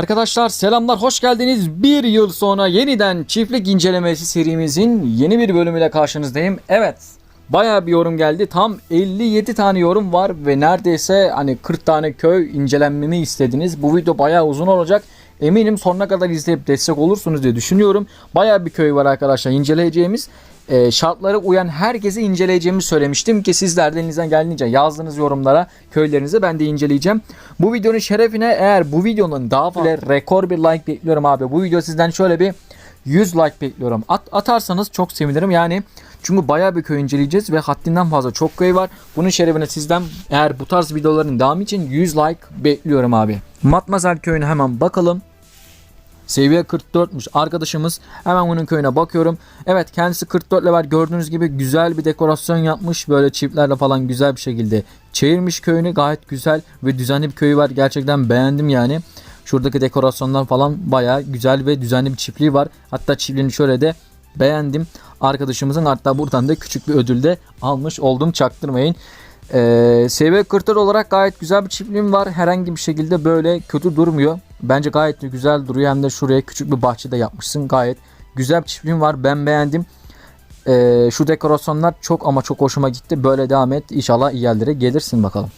Arkadaşlar selamlar hoş geldiniz. Bir yıl sonra yeniden çiftlik incelemesi serimizin yeni bir bölümüyle karşınızdayım. Evet bayağı bir yorum geldi. Tam 57 tane yorum var ve neredeyse hani 40 tane köy incelenmemi istediniz. Bu video bayağı uzun olacak. Eminim sonuna kadar izleyip destek olursunuz diye düşünüyorum. Bayağı bir köy var arkadaşlar inceleyeceğimiz. Ee, şartlara uyan herkesi inceleyeceğimi söylemiştim ki sizler de elinizden geldiğince yazdığınız yorumlara köylerinizi ben de inceleyeceğim. Bu videonun şerefine eğer bu videonun daha fazla rekor bir like bekliyorum abi. Bu video sizden şöyle bir 100 like bekliyorum. At, atarsanız çok sevinirim. Yani çünkü bayağı bir köy inceleyeceğiz ve haddinden fazla çok köy var. Bunun şerefine sizden eğer bu tarz videoların devamı için 100 like bekliyorum abi. Matmazel köyüne hemen bakalım. Seviye 44'müş arkadaşımız. Hemen bunun köyüne bakıyorum. Evet kendisi 44 level gördüğünüz gibi güzel bir dekorasyon yapmış. Böyle çiftlerle falan güzel bir şekilde çevirmiş köyünü. Gayet güzel ve düzenli bir köyü var. Gerçekten beğendim yani. Şuradaki dekorasyonlar falan baya güzel ve düzenli bir çiftliği var. Hatta çiftliğini şöyle de beğendim. Arkadaşımızın hatta buradan da küçük bir ödül de almış oldum çaktırmayın. Ee, seviye 44 olarak gayet güzel bir çiftliğim var. Herhangi bir şekilde böyle kötü durmuyor. Bence gayet güzel duruyor. Hem de şuraya küçük bir bahçe de yapmışsın. Gayet güzel bir çiftliğim var. Ben beğendim. Ee, şu dekorasyonlar çok ama çok hoşuma gitti. Böyle devam et. İnşallah iyi yerlere gelirsin bakalım.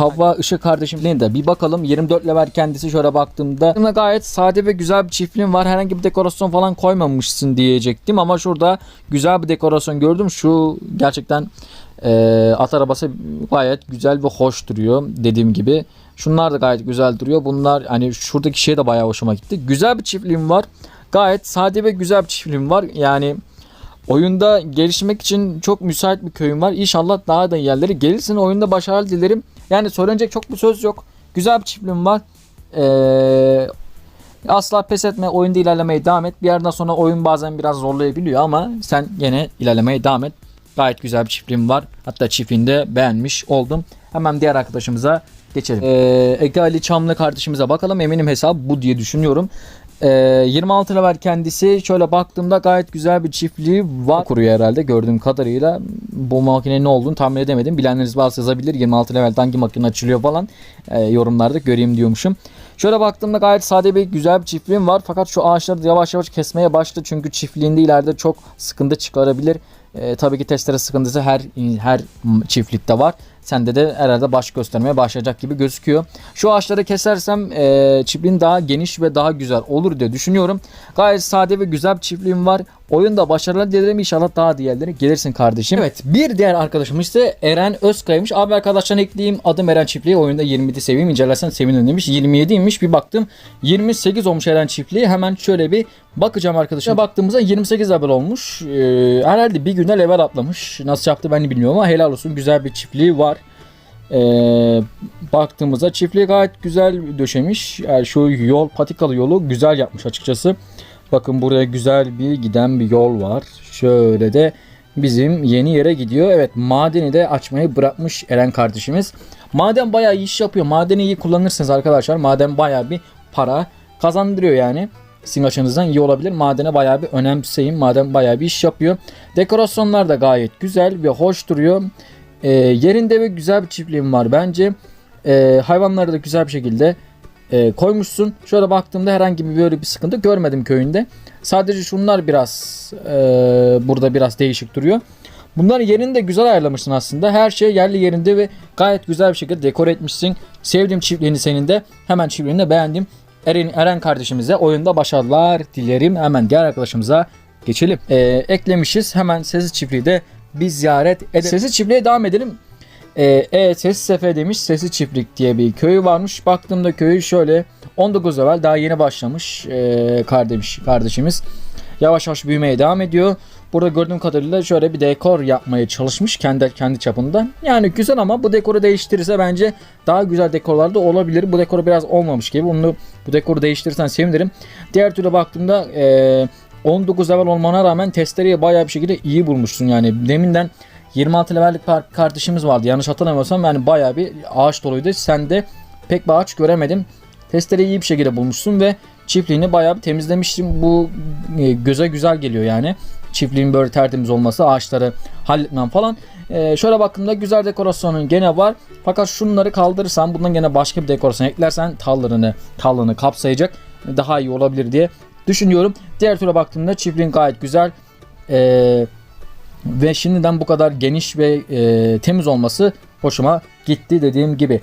Havva Işık kardeşimliğine de bir bakalım. 24 level kendisi şöyle baktığımda gayet sade ve güzel bir çiftliğim var. Herhangi bir dekorasyon falan koymamışsın diyecektim ama şurada güzel bir dekorasyon gördüm. Şu gerçekten e, at arabası gayet güzel ve hoş duruyor dediğim gibi. Şunlar da gayet güzel duruyor. Bunlar hani şuradaki şey de bayağı hoşuma gitti. Güzel bir çiftliğim var. Gayet sade ve güzel bir çiftliğim var. Yani oyunda gelişmek için çok müsait bir köyüm var. İnşallah daha da yerlere gelirsin. Oyunda başarılı dilerim. Yani söylenecek çok bir söz yok. Güzel bir çiftliğim var. Ee, asla pes etme. Oyunda ilerlemeye devam et. Bir yerden sonra oyun bazen biraz zorlayabiliyor ama sen yine ilerlemeye devam et. Gayet güzel bir çiftliğim var. Hatta çiftliğinde beğenmiş oldum. Hemen diğer arkadaşımıza geçelim. Ee, Ege Ali Çamlı kardeşimize bakalım. Eminim hesap bu diye düşünüyorum. Ee, 26 level kendisi şöyle baktığımda gayet güzel bir çiftliği var. Kuruyor herhalde gördüğüm kadarıyla. Bu makinenin ne olduğunu tahmin edemedim. Bilenleriniz varsa yazabilir. 26 level hangi makine açılıyor falan ee, yorumlarda göreyim diyormuşum. Şöyle baktığımda gayet sade bir güzel bir çiftliğim var. Fakat şu ağaçları yavaş yavaş kesmeye başladı. Çünkü çiftliğinde ileride çok sıkıntı çıkarabilir. Ee, tabii ki testere sıkıntısı her her çiftlikte var. Sende de herhalde baş göstermeye başlayacak gibi gözüküyor. Şu ağaçları kesersem e, çiftliğin daha geniş ve daha güzel olur diye düşünüyorum. Gayet sade ve güzel bir çiftliğim var. Oyunda başarılar dilerim inşallah daha diğerleri gelirsin kardeşim. Evet bir diğer arkadaşımız ise Eren Özkaya'ymış. Abi arkadaşlarına ekleyeyim adım Eren çiftliği oyunda 27 seviyem incelersen sevinirim demiş. 27'ymiş bir baktım 28 olmuş Eren çiftliği. Hemen şöyle bir bakacağım arkadaşlar. Baktığımızda 28 level olmuş. Ee, herhalde bir günde level atlamış. Nasıl yaptı ben de bilmiyorum ama helal olsun güzel bir çiftliği var. Ee, baktığımızda çiftliği gayet güzel döşemiş. Yani şu yol patikalı yolu güzel yapmış açıkçası. Bakın buraya güzel bir giden bir yol var. Şöyle de bizim yeni yere gidiyor. Evet madeni de açmayı bırakmış Eren kardeşimiz. Maden bayağı iş yapıyor. Madeni iyi kullanırsınız arkadaşlar. Maden bayağı bir para kazandırıyor yani. Sizin açınızdan iyi olabilir. Madene bayağı bir önemseyin. Maden bayağı bir iş yapıyor. Dekorasyonlar da gayet güzel ve hoş duruyor. Ee, yerinde ve güzel bir çiftliğim var bence. Ee, hayvanları da güzel bir şekilde e, koymuşsun. Şöyle baktığımda herhangi bir böyle bir sıkıntı görmedim köyünde. Sadece şunlar biraz e, burada biraz değişik duruyor. Bunların yerini de güzel ayarlamışsın aslında. Her şey yerli yerinde ve gayet güzel bir şekilde dekore etmişsin. Sevdim çiftliğini senin de. Hemen çiftliğini de beğendim. Eren, Eren kardeşimize oyunda başarılar dilerim. Hemen diğer arkadaşımıza geçelim. E, eklemişiz. Hemen Sesi Çiftliği de bir ziyaret edelim. Sesi Çiftliğe devam edelim. Ee, evet Sesi Sefe demiş Sesi Çiftlik diye bir köyü varmış. Baktığımda köyü şöyle 19 evvel daha yeni başlamış ee, kardeş, kardeşimiz. Yavaş yavaş büyümeye devam ediyor. Burada gördüğüm kadarıyla şöyle bir dekor yapmaya çalışmış kendi kendi çapında. Yani güzel ama bu dekoru değiştirirse bence daha güzel dekorlar da olabilir. Bu dekoru biraz olmamış gibi. Bunu bu dekoru değiştirirsen sevinirim. Diğer türlü baktığımda ee, 19 level olmana rağmen testereyi bayağı bir şekilde iyi bulmuşsun yani. Deminden 26 levellik kardeşimiz vardı. Yanlış hatırlamıyorsam yani bayağı bir ağaç doluydu. Sen de pek bir ağaç göremedim. Testereyi iyi bir şekilde bulmuşsun ve çiftliğini bayağı bir temizlemişsin. Bu e, göze güzel geliyor yani. Çiftliğin böyle tertemiz olması, ağaçları halletmem falan. E, şöyle baktığımda güzel dekorasyonun gene var. Fakat şunları kaldırırsan bundan gene başka bir dekorasyon eklersen tallarını, tallını kapsayacak. daha iyi olabilir diye düşünüyorum. Diğer tura baktığımda çiftliğin gayet güzel. Ee, ve şimdiden bu kadar geniş ve e, temiz olması hoşuma gitti dediğim gibi.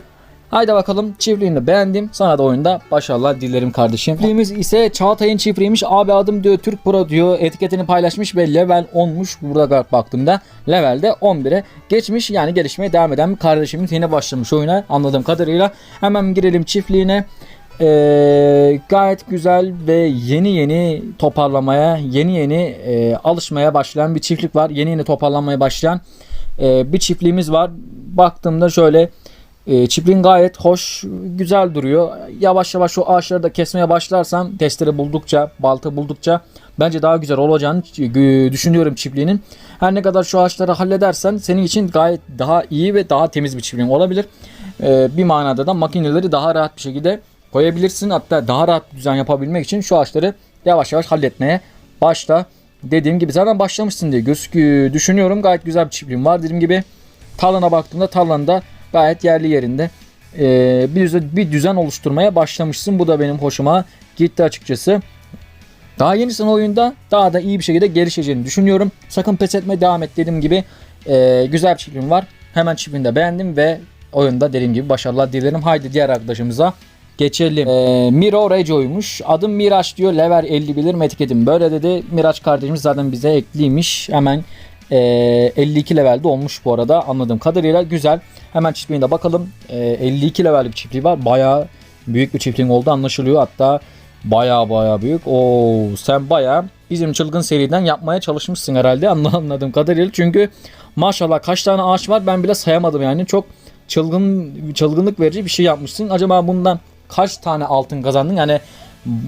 Haydi bakalım çiftliğini beğendim. Sana da oyunda başarılar dilerim kardeşim. Çiftliğimiz ise Çağatay'ın çiftliğiymiş. Abi adım diyor Türk Pro diyor. Etiketini paylaşmış ve level 10'muş. Burada baktığımda levelde 11'e geçmiş. Yani gelişmeye devam eden bir kardeşimiz yine başlamış oyuna anladığım kadarıyla. Hemen girelim çiftliğine. Ee, gayet güzel ve yeni yeni toparlamaya, yeni yeni e, alışmaya başlayan bir çiftlik var. Yeni yeni toparlanmaya başlayan e, bir çiftliğimiz var. Baktığımda şöyle e, çiftliğin gayet hoş, güzel duruyor. Yavaş yavaş şu ağaçları da kesmeye başlarsam, testere buldukça, balta buldukça bence daha güzel olacağını e, düşünüyorum çiftliğinin. Her ne kadar şu ağaçları halledersen senin için gayet daha iyi ve daha temiz bir çiftliğin olabilir. E, bir manada da makineleri daha rahat bir şekilde koyabilirsin. Hatta daha rahat düzen yapabilmek için şu ağaçları yavaş yavaş halletmeye başla. Dediğim gibi zaten başlamışsın diye gözüküyor. Düşünüyorum gayet güzel bir çiftliğim var. Dediğim gibi tarlana baktığımda tarlanda gayet yerli yerinde ee, bir, düzen, bir düzen oluşturmaya başlamışsın. Bu da benim hoşuma gitti açıkçası. Daha yenisin oyunda daha da iyi bir şekilde gelişeceğini düşünüyorum. Sakın pes etme devam et dediğim gibi ee, güzel bir çiftliğim var. Hemen çiftliğini de beğendim ve oyunda dediğim gibi başarılar dilerim. Haydi diğer arkadaşımıza geçelim. Ee, Miro Rejo'ymuş. Adım Miraç diyor. Level 50 bilirim etiketim. Böyle dedi. Miraç kardeşimiz zaten bize ekliymiş. Hemen e, 52 levelde olmuş bu arada. Anladığım kadarıyla güzel. Hemen çiftliğine bakalım. E, 52 level bir çiftliği var. Bayağı büyük bir çiftliğin oldu anlaşılıyor. Hatta bayağı bayağı büyük. Oo sen bayağı bizim çılgın seriden yapmaya çalışmışsın herhalde anladığım kadarıyla. Çünkü maşallah kaç tane ağaç var ben bile sayamadım yani. Çok çılgın çılgınlık verici bir şey yapmışsın. Acaba bundan kaç tane altın kazandın? Yani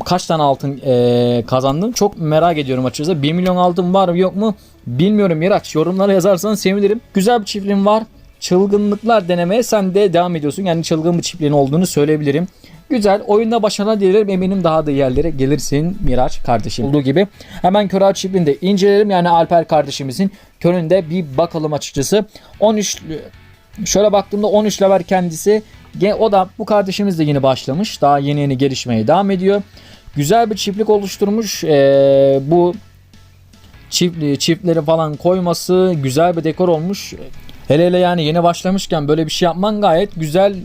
kaç tane altın e, kazandın? Çok merak ediyorum açıkçası. 1 milyon altın var mı yok mu? Bilmiyorum Miraç. Yorumlara yazarsan sevinirim. Güzel bir çiftliğin var. Çılgınlıklar denemeye sen de devam ediyorsun. Yani çılgın bir çiftliğin olduğunu söyleyebilirim. Güzel. Oyunda başarılar dilerim. Eminim daha da yerlere gelirsin Miraç kardeşim. Olduğu gibi. Hemen Köral çiftliğini de inceleyelim. Yani Alper kardeşimizin köründe bir bakalım açıkçası. 13 şöyle baktığımda 13 level kendisi. O da bu kardeşimiz de yeni başlamış. Daha yeni yeni gelişmeye devam ediyor. Güzel bir çiftlik oluşturmuş. Ee, bu çift, çiftleri falan koyması güzel bir dekor olmuş. Hele hele yani yeni başlamışken böyle bir şey yapman gayet güzel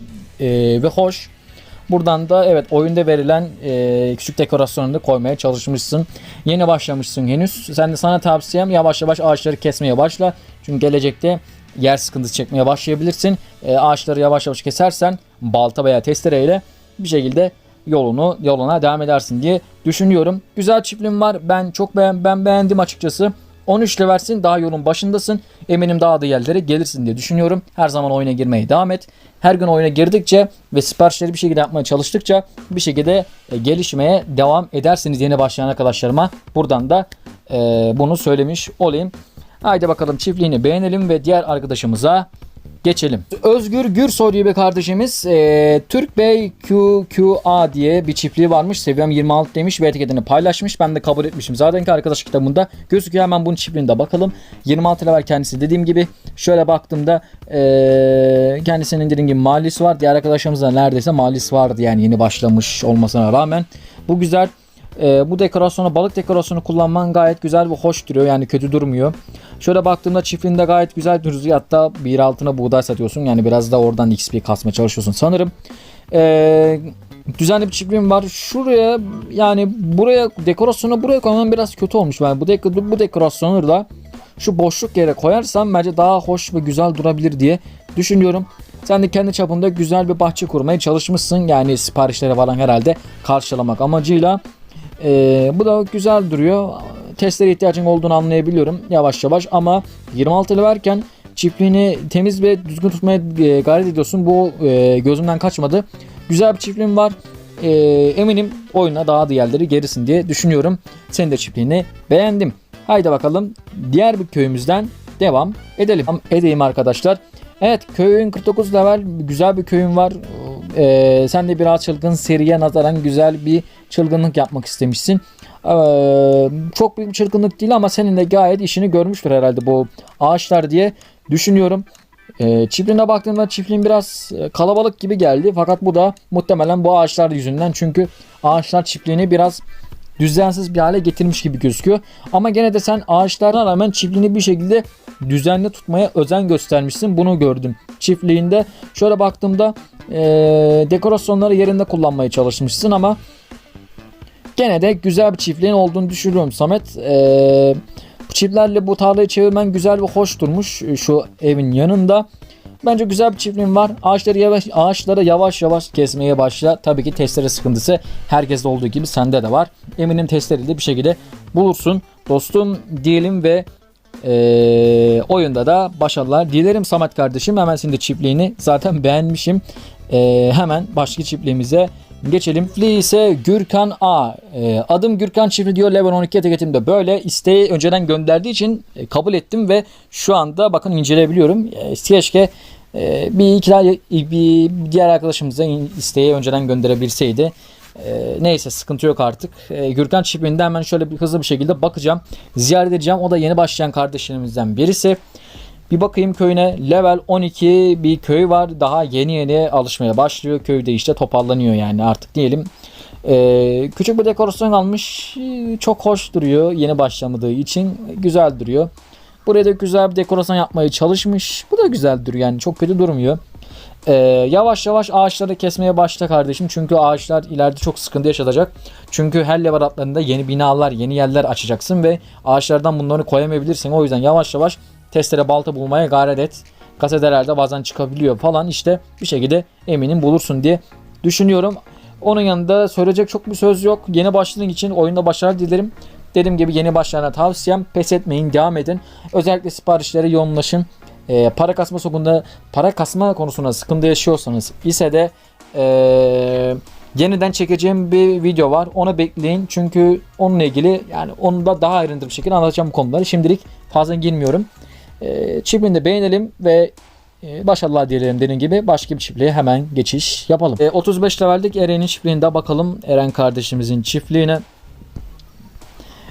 e, ve hoş. Buradan da evet oyunda verilen e, küçük dekorasyonunu koymaya çalışmışsın. Yeni başlamışsın henüz. Sen de sana tavsiyem yavaş yavaş ağaçları kesmeye başla. Çünkü gelecekte yer sıkıntısı çekmeye başlayabilirsin. E, ağaçları yavaş yavaş kesersen balta veya testereyle bir şekilde yolunu yoluna devam edersin diye düşünüyorum. Güzel çiftliğim var. Ben çok beğen ben beğendim açıkçası. 13 versin daha yolun başındasın. Eminim daha da yerlere gelirsin diye düşünüyorum. Her zaman oyuna girmeye devam et. Her gün oyuna girdikçe ve siparişleri bir şekilde yapmaya çalıştıkça bir şekilde e, gelişmeye devam edersiniz yeni başlayan arkadaşlarıma. Buradan da e, bunu söylemiş olayım. Haydi bakalım çiftliğini beğenelim ve diğer arkadaşımıza geçelim. Özgür Gürsoy diye bir kardeşimiz e, Türk Bey QQA diye bir çiftliği varmış. Seviyem 26 demiş ve etiketini paylaşmış. Ben de kabul etmişim. Zaten ki arkadaş kitabında gözüküyor. Hemen bunun çiftliğinde bakalım. 26 level kendisi dediğim gibi. Şöyle baktığımda e, kendisinin dediğim gibi malisi var. Diğer arkadaşlarımızda neredeyse malisi vardı yani yeni başlamış olmasına rağmen. Bu güzel. E, bu dekorasyonu balık dekorasyonu kullanman gayet güzel ve hoş duruyor. Yani kötü durmuyor. Şöyle baktığımda çiftliğinde gayet güzel duruyor. Hatta bir altına buğday satıyorsun. Yani biraz da oradan XP kasmaya çalışıyorsun sanırım. E, düzenli bir çiftliğim var. Şuraya yani buraya dekorasyonu buraya koymam biraz kötü olmuş. Yani bu, dek bu dekorasyonu da şu boşluk yere koyarsam bence daha hoş ve güzel durabilir diye düşünüyorum. Sen de kendi çapında güzel bir bahçe kurmaya çalışmışsın. Yani siparişleri falan herhalde karşılamak amacıyla. Ee, bu da güzel duruyor. Testlere ihtiyacın olduğunu anlayabiliyorum yavaş yavaş ama 26 verken çiftliğini temiz ve düzgün tutmaya e, gayret ediyorsun. Bu e, gözümden kaçmadı. Güzel bir çiftliğim var. E, eminim oyuna daha da yerleri gerisin diye düşünüyorum. Senin de çiftliğini beğendim. Haydi bakalım diğer bir köyümüzden devam edelim. Edeyim arkadaşlar. Evet köyün 49 level güzel bir köyün var. Ee, sen de biraz çılgın seriye nazaran güzel bir çılgınlık yapmak istemişsin. Ee, çok büyük bir çılgınlık değil ama senin de gayet işini görmüştür herhalde bu ağaçlar diye düşünüyorum. E, çiftliğine baktığımda çiftliğin biraz e, kalabalık gibi geldi. Fakat bu da muhtemelen bu ağaçlar yüzünden. Çünkü ağaçlar çiftliğini biraz düzensiz bir hale getirmiş gibi gözüküyor. Ama gene de sen ağaçlarına rağmen çiftliğini bir şekilde düzenli tutmaya özen göstermişsin. Bunu gördüm. Çiftliğinde şöyle baktığımda e, dekorasyonları yerinde kullanmaya çalışmışsın ama gene de güzel bir çiftliğin olduğunu düşünüyorum Samet. E, çiftlerle bu tarlayı çevirmen güzel ve hoş durmuş e, şu evin yanında. Bence güzel bir çiftliğin var. Ağaçları yavaş, ağaçları yavaş yavaş kesmeye başla. Tabii ki testere sıkıntısı herkeste olduğu gibi sende de var. Eminim testereyi de bir şekilde bulursun. Dostum diyelim ve eee, oyunda da başarılar dilerim Samet kardeşim. Hemen şimdi çiftliğini zaten beğenmişim. Eee, hemen başka çiftliğimize geçelim. Çiftliği ise Gürkan A. Eee, adım Gürkan çiftliği diyor. Level 12 etiketimde böyle. isteği önceden gönderdiği için e, kabul ettim ve şu anda bakın inceleyebiliyorum. E, keşke e, bir iki tane bir diğer arkadaşımıza isteği önceden gönderebilseydi. E, neyse sıkıntı yok artık. E, Gürkan çiftliğinde hemen şöyle bir hızlı bir şekilde bakacağım. Ziyaret edeceğim. O da yeni başlayan kardeşlerimizden birisi. Bir bakayım köyüne level 12 bir köy var. Daha yeni yeni alışmaya başlıyor. Köyde işte toparlanıyor yani artık diyelim. Ee, küçük bir dekorasyon almış. Ee, Çok hoş duruyor. Yeni başlamadığı için güzel duruyor. Buraya da güzel bir dekorasyon yapmaya çalışmış. Bu da güzel duruyor yani çok kötü durmuyor. Ee, yavaş yavaş ağaçları kesmeye başla kardeşim. Çünkü ağaçlar ileride çok sıkıntı yaşatacak. Çünkü her level atlarında yeni binalar, yeni yerler açacaksın ve ağaçlardan bunları koyamayabilirsin. O yüzden yavaş yavaş testere balta bulmaya gayret et. Gazetelerde bazen çıkabiliyor falan işte bir şekilde eminim bulursun diye düşünüyorum. Onun yanında söyleyecek çok bir söz yok. Yeni başladığın için oyunda başarı dilerim. Dediğim gibi yeni başlayana tavsiyem pes etmeyin, devam edin. Özellikle siparişlere yoğunlaşın. Ee, para kasma sokunda para kasma konusunda sıkıntı yaşıyorsanız ise de ee, yeniden çekeceğim bir video var. Onu bekleyin. Çünkü onunla ilgili yani onu da daha ayrıntılı bir şekilde anlatacağım bu konuları. Şimdilik fazla girmiyorum. Ee, çiftliğini de beğenelim ve e, başarılar dilerim dediğim gibi başka bir çiftliğe hemen geçiş yapalım. E, 35 leveldik Eren'in çiftliğinde bakalım Eren kardeşimizin çiftliğine.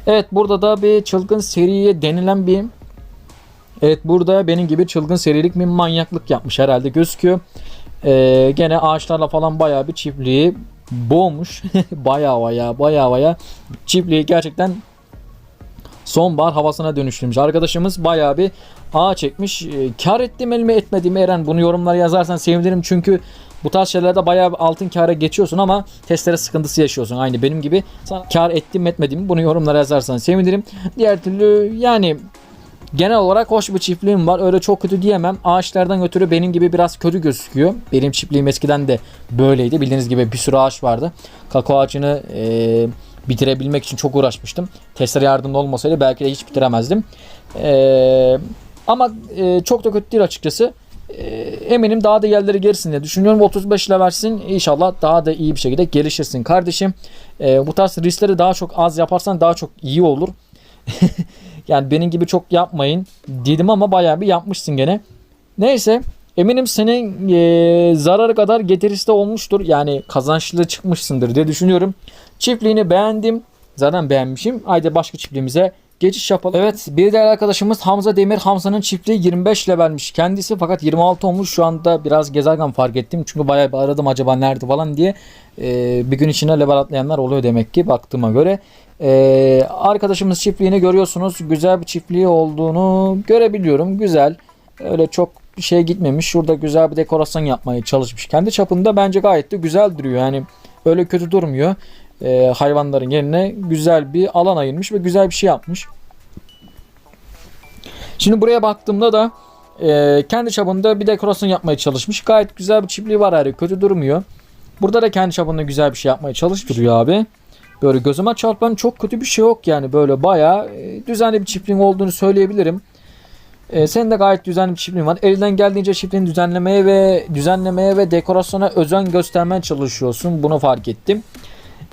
Evet burada da bir çılgın seriye denilen bir Evet burada benim gibi çılgın serilik bir manyaklık yapmış herhalde gözüküyor. Ee, gene ağaçlarla falan bayağı bir çiftliği boğmuş. bayağı bayağı bayağı bayağı çiftliği gerçekten sonbahar havasına dönüştürmüş. Arkadaşımız bayağı bir ağ çekmiş. Ee, kar ettim elime etmedim Eren bunu yorumlara yazarsan sevinirim çünkü bu tarz şeylerde bayağı altın kâra geçiyorsun ama testere sıkıntısı yaşıyorsun. Aynı benim gibi. Sana kar ettim etmedim bunu yorumlara yazarsan sevinirim. Diğer türlü yani genel olarak hoş bir çiftliğim var. Öyle çok kötü diyemem. Ağaçlardan ötürü benim gibi biraz kötü gözüküyor. Benim çiftliğim eskiden de böyleydi. Bildiğiniz gibi bir sürü ağaç vardı. Kakao ağacını e, bitirebilmek için çok uğraşmıştım. Testere yardımda olmasaydı belki de hiç bitiremezdim. E, ama e, çok da kötü değil açıkçası. E, eminim daha da yerleri gelirsin diye düşünüyorum. 35 ile versin. İnşallah daha da iyi bir şekilde gelişirsin kardeşim. E, bu tarz riskleri daha çok az yaparsan daha çok iyi olur. yani benim gibi çok yapmayın dedim ama bayağı bir yapmışsın gene. Neyse eminim senin e, zararı kadar getirisi de olmuştur. Yani kazançlı çıkmışsındır diye düşünüyorum. Çiftliğini beğendim. Zaten beğenmişim. Haydi başka çiftliğimize geçiş yapalım. Evet bir diğer arkadaşımız Hamza Demir. Hamza'nın çiftliği 25 levelmiş kendisi fakat 26 olmuş. Şu anda biraz gezerken fark ettim. Çünkü bayağı bir aradım acaba nerede falan diye. Ee, bir gün içinde level atlayanlar oluyor demek ki baktığıma göre. Ee, arkadaşımız çiftliğini görüyorsunuz. Güzel bir çiftliği olduğunu görebiliyorum. Güzel. Öyle çok bir şey gitmemiş. Şurada güzel bir dekorasyon yapmaya çalışmış. Kendi çapında bence gayet de güzel duruyor. Yani öyle kötü durmuyor. Ee, hayvanların yerine güzel bir alan ayırmış ve güzel bir şey yapmış. Şimdi buraya baktığımda da e, kendi çapında bir dekorasyon yapmaya çalışmış. Gayet güzel bir çiftliği var yani kötü durmuyor. Burada da kendi çapında güzel bir şey yapmaya çalıştırıyor abi. Böyle gözüme çarpan çok kötü bir şey yok yani böyle bayağı e, düzenli bir çiftliğin olduğunu söyleyebilirim. E, senin de gayet düzenli bir çiftliğin var. Elinden geldiğince çiftliğini düzenlemeye ve düzenlemeye ve dekorasyona özen göstermeye çalışıyorsun. Bunu fark ettim.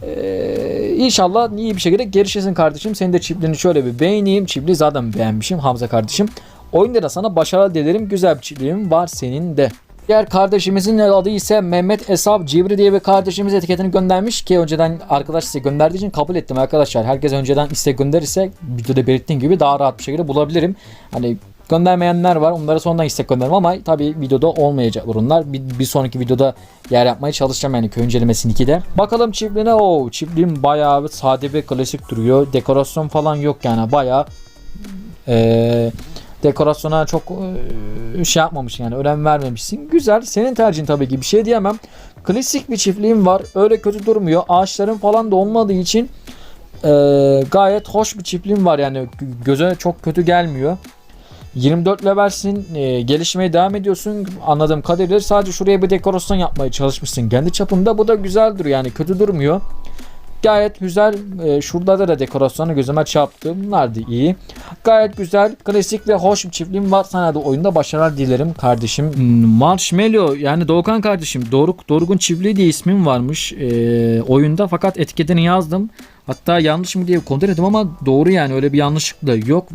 Ee, inşallah iyi bir şekilde gelişirsin kardeşim. Senin de çiftliğini şöyle bir beğeneyim. Çiftliği zaten beğenmişim Hamza kardeşim. Oyunda da sana başarılar dilerim. Güzel bir çiftliğim var senin de. Diğer kardeşimizin adı ise Mehmet Esab Cibri diye bir kardeşimiz etiketini göndermiş ki önceden arkadaş size gönderdiği için kabul ettim arkadaşlar. Herkes önceden istek gönderirse videoda belirttiğim gibi daha rahat bir şekilde bulabilirim. Hani Göndermeyenler var. Onlara sonradan istek gönderirim ama tabii videoda olmayacak bunlar. Bir, bir sonraki videoda yer yapmaya çalışacağım yani köy incelemesini 2'de. Bakalım çiftliğine. o çiftliğim bayağı sade ve klasik duruyor. Dekorasyon falan yok yani bayağı eee dekorasyona çok e, şey yapmamış yani önem vermemişsin. Güzel. Senin tercihin tabii ki bir şey diyemem. Klasik bir çiftliğim var. Öyle kötü durmuyor. Ağaçların falan da olmadığı için e, gayet hoş bir çiftliğim var yani göze çok kötü gelmiyor. 24 levelsin e, gelişmeye devam ediyorsun. Anladığım kadarıyla sadece şuraya bir dekorasyon yapmaya çalışmışsın. Kendi çapında bu da güzel duruyor yani kötü durmuyor. Gayet güzel e, şurada da dekorasyonu gözüme çarptı. Bunlar da iyi. Gayet güzel klasik ve hoş bir çiftliğim var. Sana da oyunda başarılar dilerim kardeşim. Marshmallow yani Doğukan kardeşim Doruk Doruk'un çiftliği diye ismim varmış. E, oyunda fakat etiketini yazdım. Hatta yanlış mı diye kontrol ettim ama doğru yani öyle bir yanlışlık da yok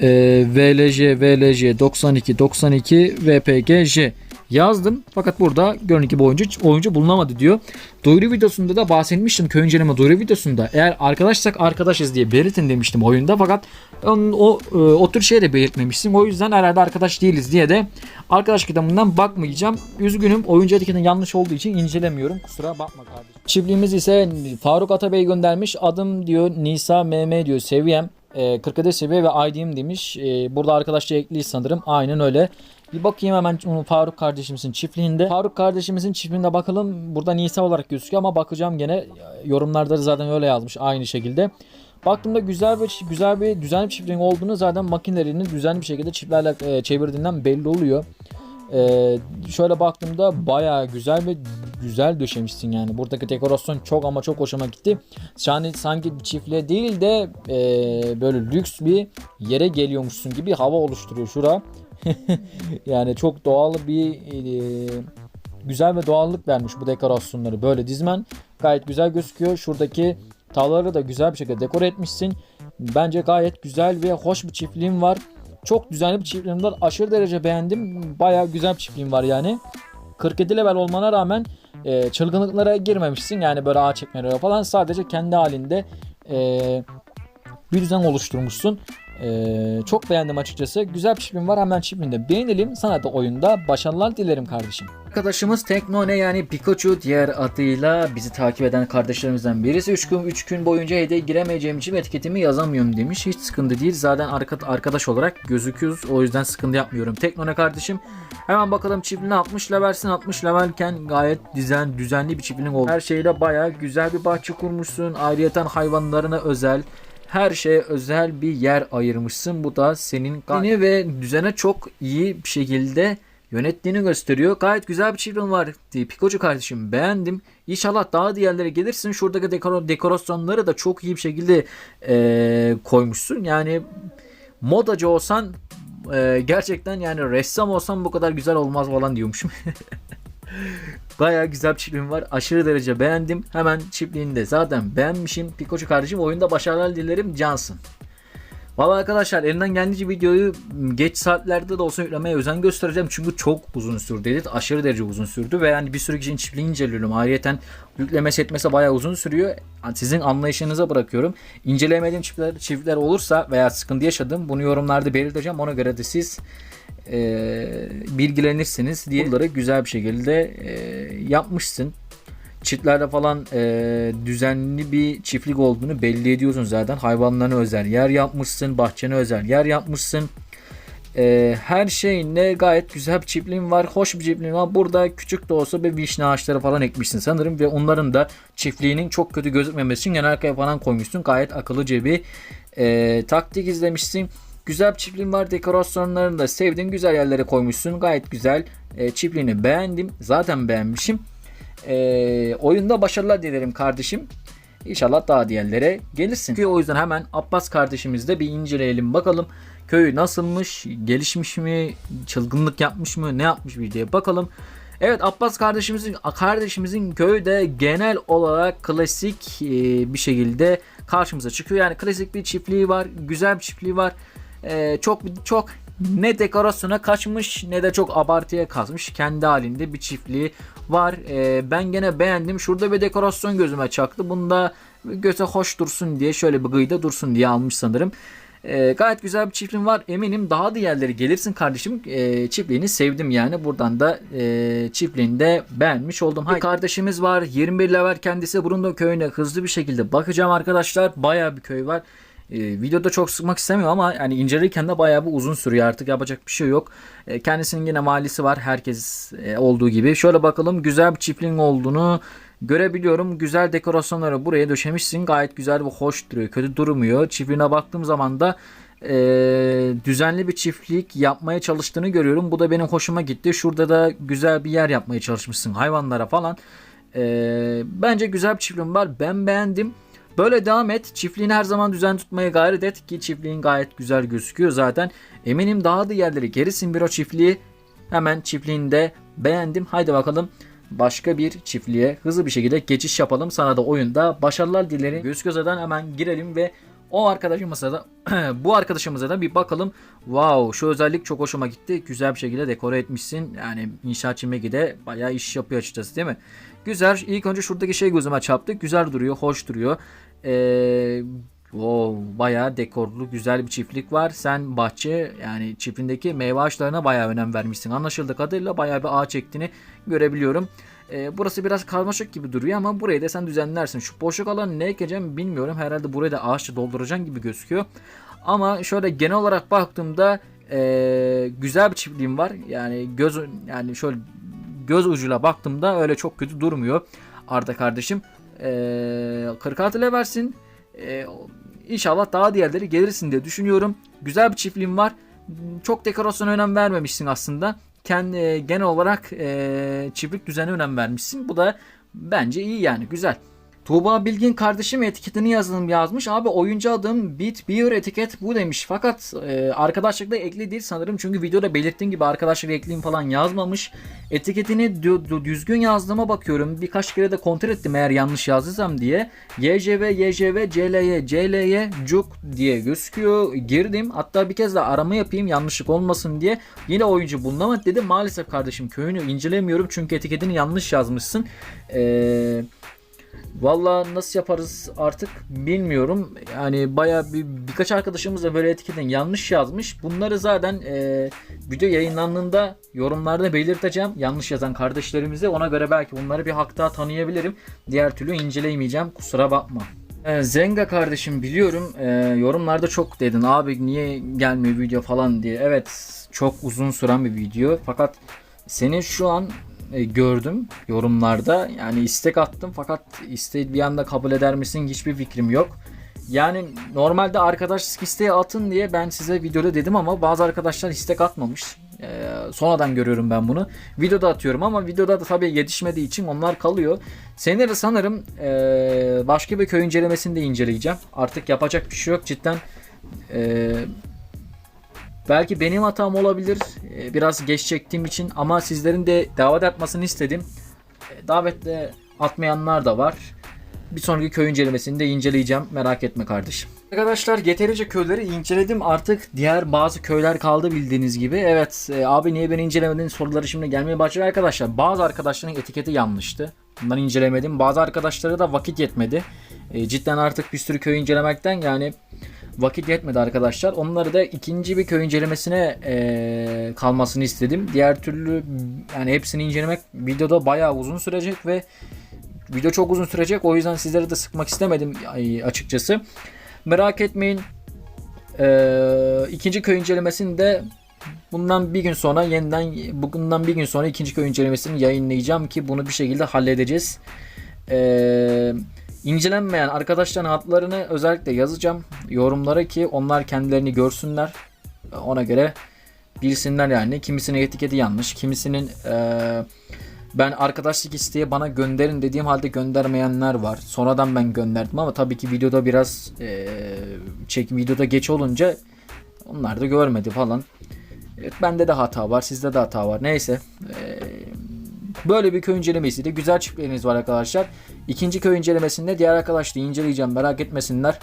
e, VLJ VLJ 92 92 VPGJ yazdım. Fakat burada görünen gibi oyuncu, oyuncu bulunamadı diyor. Duyuru videosunda da bahsetmiştim köy inceleme duyuru videosunda. Eğer arkadaşsak arkadaşız diye belirtin demiştim oyunda. Fakat onun, o, e, o tür şey de belirtmemiştim. O yüzden herhalde arkadaş değiliz diye de arkadaş kitabından bakmayacağım. Üzgünüm oyuncu etiketinin yanlış olduğu için incelemiyorum. Kusura bakma kardeşim. Çiftliğimiz ise Faruk Atabey göndermiş. Adım diyor Nisa MM diyor seviyem. E, 47 seviye ve ID'm demiş. E, burada arkadaşça ekliyiz sanırım. Aynen öyle. Bir bakayım hemen onun Faruk kardeşimizin çiftliğinde. Faruk kardeşimizin çiftliğinde bakalım. Burada Nisa olarak gözüküyor ama bakacağım gene. Yorumlarda da zaten öyle yazmış aynı şekilde. Baktığımda güzel bir güzel bir düzenli bir çiftliğin olduğunu zaten makinelerini düzenli bir şekilde çiftlerle e, çevirdiğinden belli oluyor. E, şöyle baktığımda bayağı güzel ve güzel döşemişsin yani. Buradaki dekorasyon çok ama çok hoşuma gitti. Yani sanki bir çiftliğe değil de e, böyle lüks bir yere geliyormuşsun gibi hava oluşturuyor şura. yani çok doğal bir e, güzel ve doğallık vermiş bu dekorasyonları böyle dizmen. Gayet güzel gözüküyor. Şuradaki tavları da güzel bir şekilde dekore etmişsin. Bence gayet güzel ve hoş bir çiftliğim var. Çok düzenli bir çiftliğim var. Aşırı derece beğendim. Bayağı güzel bir çiftliğim var yani. 47 level olmana rağmen e, çılgınlıklara girmemişsin. Yani böyle ağaç çekmelere falan. Sadece kendi halinde e, bir düzen oluşturmuşsun. Ee, çok beğendim açıkçası. Güzel bir çipim var. Hemen çipini de beğenelim. Sana da oyunda başarılar dilerim kardeşim. Arkadaşımız Teknone yani Pikachu diğer adıyla bizi takip eden kardeşlerimizden birisi 3 gün 3 gün boyunca hediye giremeyeceğim için etiketimi yazamıyorum demiş. Hiç sıkıntı değil. Zaten arka, arkadaş olarak gözüküyoruz. O yüzden sıkıntı yapmıyorum. Teknone kardeşim hemen bakalım çiftliğine 60 levelsin. 60 levelken gayet düzen, düzenli bir çiftliğin oldu. Her şeyle baya güzel bir bahçe kurmuşsun. Ayrıyeten hayvanlarına özel her şeye özel bir yer ayırmışsın. Bu da senin kendini ve düzene çok iyi bir şekilde yönettiğini gösteriyor. Gayet güzel bir çiftliğin var. Pikocu kardeşim beğendim. İnşallah daha diğerlere gelirsin. Şuradaki dekor dekorasyonları da çok iyi bir şekilde e, koymuşsun. Yani modacı olsan e, gerçekten yani ressam olsan bu kadar güzel olmaz falan diyormuşum. Baya güzel bir çiftliğim var. Aşırı derece beğendim. Hemen çiftliğinde zaten beğenmişim. Pikoçu kardeşim oyunda başarılar dilerim. Cansın. Valla arkadaşlar elinden geldiğince videoyu geç saatlerde de olsa yüklemeye özen göstereceğim. Çünkü çok uzun sürdü edit. Aşırı derece uzun sürdü. Ve yani bir sürü kişinin çiftliğini inceliyorum. Ayrıyeten yüklemesi etmesi bayağı uzun sürüyor. Sizin anlayışınıza bırakıyorum. İncelemediğim çiftler, çiftler olursa veya sıkıntı yaşadım bunu yorumlarda belirteceğim. Ona göre de siz e, bilgilenirsiniz diye bunları güzel bir şekilde e, yapmışsın. Çiftlerde falan e, düzenli bir çiftlik olduğunu belli ediyorsun zaten. Hayvanlarına özel yer yapmışsın, bahçene özel yer yapmışsın. E, her şeyinle gayet güzel bir çiftliğin var. Hoş bir çiftliğin var. Burada küçük de olsa bir vişne ağaçları falan ekmişsin sanırım. Ve onların da çiftliğinin çok kötü gözükmemesi için yan arkaya falan koymuşsun. Gayet akıllıca bir e, taktik izlemişsin. Güzel bir çiftliğin var. Dekorasyonlarını da sevdiğin güzel yerlere koymuşsun. Gayet güzel. E, çiftliğini beğendim. Zaten beğenmişim. E, oyunda başarılar dilerim kardeşim. İnşallah daha diğerlere gelirsin. Çünkü o yüzden hemen Abbas kardeşimizde bir inceleyelim bakalım. Köyü nasılmış, gelişmiş mi, çılgınlık yapmış mı, ne yapmış bir diye bakalım. Evet Abbas kardeşimizin kardeşimizin köyü de genel olarak klasik e, bir şekilde karşımıza çıkıyor. Yani klasik bir çiftliği var, güzel bir çiftliği var. E, çok çok ne dekorasyona kaçmış ne de çok abartıya kazmış. Kendi halinde bir çiftliği var. E, ben gene beğendim. Şurada bir dekorasyon gözüme çaktı. Bunda göze hoş dursun diye şöyle bir gıyda dursun diye almış sanırım. E, gayet güzel bir çiftliğin var. Eminim daha da yerleri gelirsin kardeşim. E, çiftliğini sevdim yani. Buradan da e, çiftliğini de beğenmiş oldum. Bir kardeşimiz var. 21 level kendisi. Brundo köyüne hızlı bir şekilde bakacağım arkadaşlar. Bayağı bir köy var. E, videoda çok sıkmak istemiyorum ama yani incelirken de bayağı bir uzun sürüyor artık yapacak bir şey yok. E, kendisinin yine mahallesi var herkes e, olduğu gibi. Şöyle bakalım güzel bir çiftliğin olduğunu görebiliyorum. Güzel dekorasyonları buraya döşemişsin. Gayet güzel ve hoş duruyor. Kötü durmuyor. Çiftliğine baktığım zaman da e, düzenli bir çiftlik yapmaya çalıştığını görüyorum. Bu da benim hoşuma gitti. Şurada da güzel bir yer yapmaya çalışmışsın hayvanlara falan. E, bence güzel bir çiftliğim var. Ben beğendim. Böyle devam et. Çiftliğini her zaman düzen tutmaya gayret et ki çiftliğin gayet güzel gözüküyor zaten. Eminim daha da yerleri gerisin bir o çiftliği. Hemen çiftliğinde beğendim. Haydi bakalım başka bir çiftliğe hızlı bir şekilde geçiş yapalım. Sana da oyunda başarılar dilerim. Göz gözeden hemen girelim ve o arkadaşımıza da bu arkadaşımıza da bir bakalım. Wow şu özellik çok hoşuma gitti. Güzel bir şekilde dekore etmişsin. Yani inşaatçı Megi de bayağı iş yapıyor açıkçası değil mi? Güzel. İlk önce şuradaki şey gözüme çarptı. Güzel duruyor, hoş duruyor. Ee, wow, bayağı dekorlu güzel bir çiftlik var. Sen bahçe yani çiftliğindeki meyve ağaçlarına bayağı önem vermişsin. Anlaşıldığı kadarıyla bayağı bir ağaç ektiğini görebiliyorum. Ee, burası biraz karmaşık gibi duruyor ama burayı da sen düzenlersin. Şu boşluk alanı ne ekeceğim bilmiyorum. Herhalde burayı da ağaçla dolduracaksın gibi gözüküyor. Ama şöyle genel olarak baktığımda ee, güzel bir çiftliğim var. Yani göz yani şöyle göz ucuyla baktığımda öyle çok kötü durmuyor. Arda kardeşim. Ee, 46 leversin. Ee, inşallah daha diğerleri gelirsin diye düşünüyorum. Güzel bir çiftliğim var. Çok dekorasyona önem vermemişsin aslında. Kendi genel olarak e, çiftlik düzene önem vermişsin. Bu da bence iyi yani güzel. Tuğba Bilgin kardeşim etiketini yazdım yazmış. Abi oyuncu adım Beat Beer etiket bu demiş. Fakat e, arkadaşlıkla ekli değil sanırım. Çünkü videoda belirttiğim gibi arkadaşlık ekliyim falan yazmamış. Etiketini dü- dü- düzgün yazdığıma bakıyorum. Birkaç kere de kontrol ettim eğer yanlış yazdıysam diye. YJV, YJV, CLY, CLY, CUK diye gözüküyor. Girdim. Hatta bir kez daha arama yapayım yanlışlık olmasın diye. Yine oyuncu bulunamadı dedi. Maalesef kardeşim köyünü incelemiyorum. Çünkü etiketini yanlış yazmışsın. Eee... Valla nasıl yaparız artık bilmiyorum. Yani baya bir, birkaç arkadaşımız da böyle etiketin yanlış yazmış. Bunları zaten e, video yayınlandığında yorumlarda belirteceğim. Yanlış yazan kardeşlerimize ona göre belki bunları bir hak daha tanıyabilirim. Diğer türlü inceleyemeyeceğim kusura bakma. E, Zenga kardeşim biliyorum e, yorumlarda çok dedin abi niye gelmiyor video falan diye. Evet çok uzun süren bir video fakat senin şu an e, gördüm yorumlarda. Yani istek attım fakat isteği bir anda kabul eder misin hiçbir fikrim yok. Yani normalde arkadaşlık isteği atın diye ben size videoda dedim ama bazı arkadaşlar istek atmamış. Ee, sonradan görüyorum ben bunu. Videoda atıyorum ama videoda da tabii yetişmediği için onlar kalıyor. Seni de sanırım ee, başka bir köy incelemesini de inceleyeceğim. Artık yapacak bir şey yok cidden. Ee, Belki benim hatam olabilir. Ee, Biraz geç çektiğim için ama sizlerin de davet atmasını istedim. Ee, Davetle atmayanlar da var. Bir sonraki köy incelemesini de inceleyeceğim. Merak etme kardeşim. Arkadaşlar yeterince köyleri inceledim. Artık diğer bazı köyler kaldı bildiğiniz gibi. Evet e, abi niye beni incelemedin soruları şimdi gelmeye başladı arkadaşlar. Bazı arkadaşların etiketi yanlıştı. Bunları incelemedim. Bazı arkadaşlara da vakit yetmedi. E, cidden artık bir sürü köy incelemekten yani vakit yetmedi arkadaşlar. Onları da ikinci bir köy incelemesine e, kalmasını istedim. Diğer türlü yani hepsini incelemek videoda bayağı uzun sürecek ve video çok uzun sürecek. O yüzden sizleri de sıkmak istemedim açıkçası. Merak etmeyin. E, ikinci köy incelemesini de bundan bir gün sonra yeniden bugünden bir gün sonra ikinci köy incelemesini yayınlayacağım ki bunu bir şekilde halledeceğiz. Eee İncelenmeyen arkadaşların adlarını özellikle yazacağım yorumlara ki onlar kendilerini görsünler. Ona göre bilsinler yani. Kimisinin etiketi yanlış, kimisinin eee, ben arkadaşlık isteği bana gönderin dediğim halde göndermeyenler var. Sonradan ben gönderdim ama tabii ki videoda biraz eee, çek videoda geç olunca onlar da görmedi falan. Evet, bende de hata var, sizde de hata var. Neyse. Eee Böyle bir köy incelemesiyle güzel çiftleriniz var arkadaşlar. İkinci köy incelemesinde diğer arkadaşları inceleyeceğim merak etmesinler.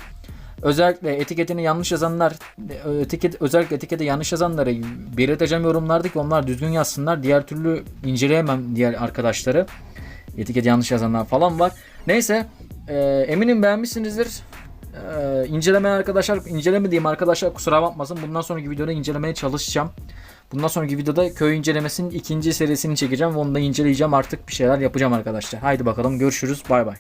Özellikle etiketini yanlış yazanlar, etiket, özellikle etikete yanlış yazanları belirteceğim yorumlarda ki onlar düzgün yazsınlar. Diğer türlü inceleyemem diğer arkadaşları. Etiketi yanlış yazanlar falan var. Neyse e, eminim beğenmişsinizdir. Ee, inceleme arkadaşlar inceleme diyeyim arkadaşlar kusura bakmasın. Bundan sonraki videoda incelemeye çalışacağım. Bundan sonraki videoda köy incelemesinin ikinci serisini çekeceğim onu da inceleyeceğim artık bir şeyler yapacağım arkadaşlar. Haydi bakalım görüşürüz bay bay.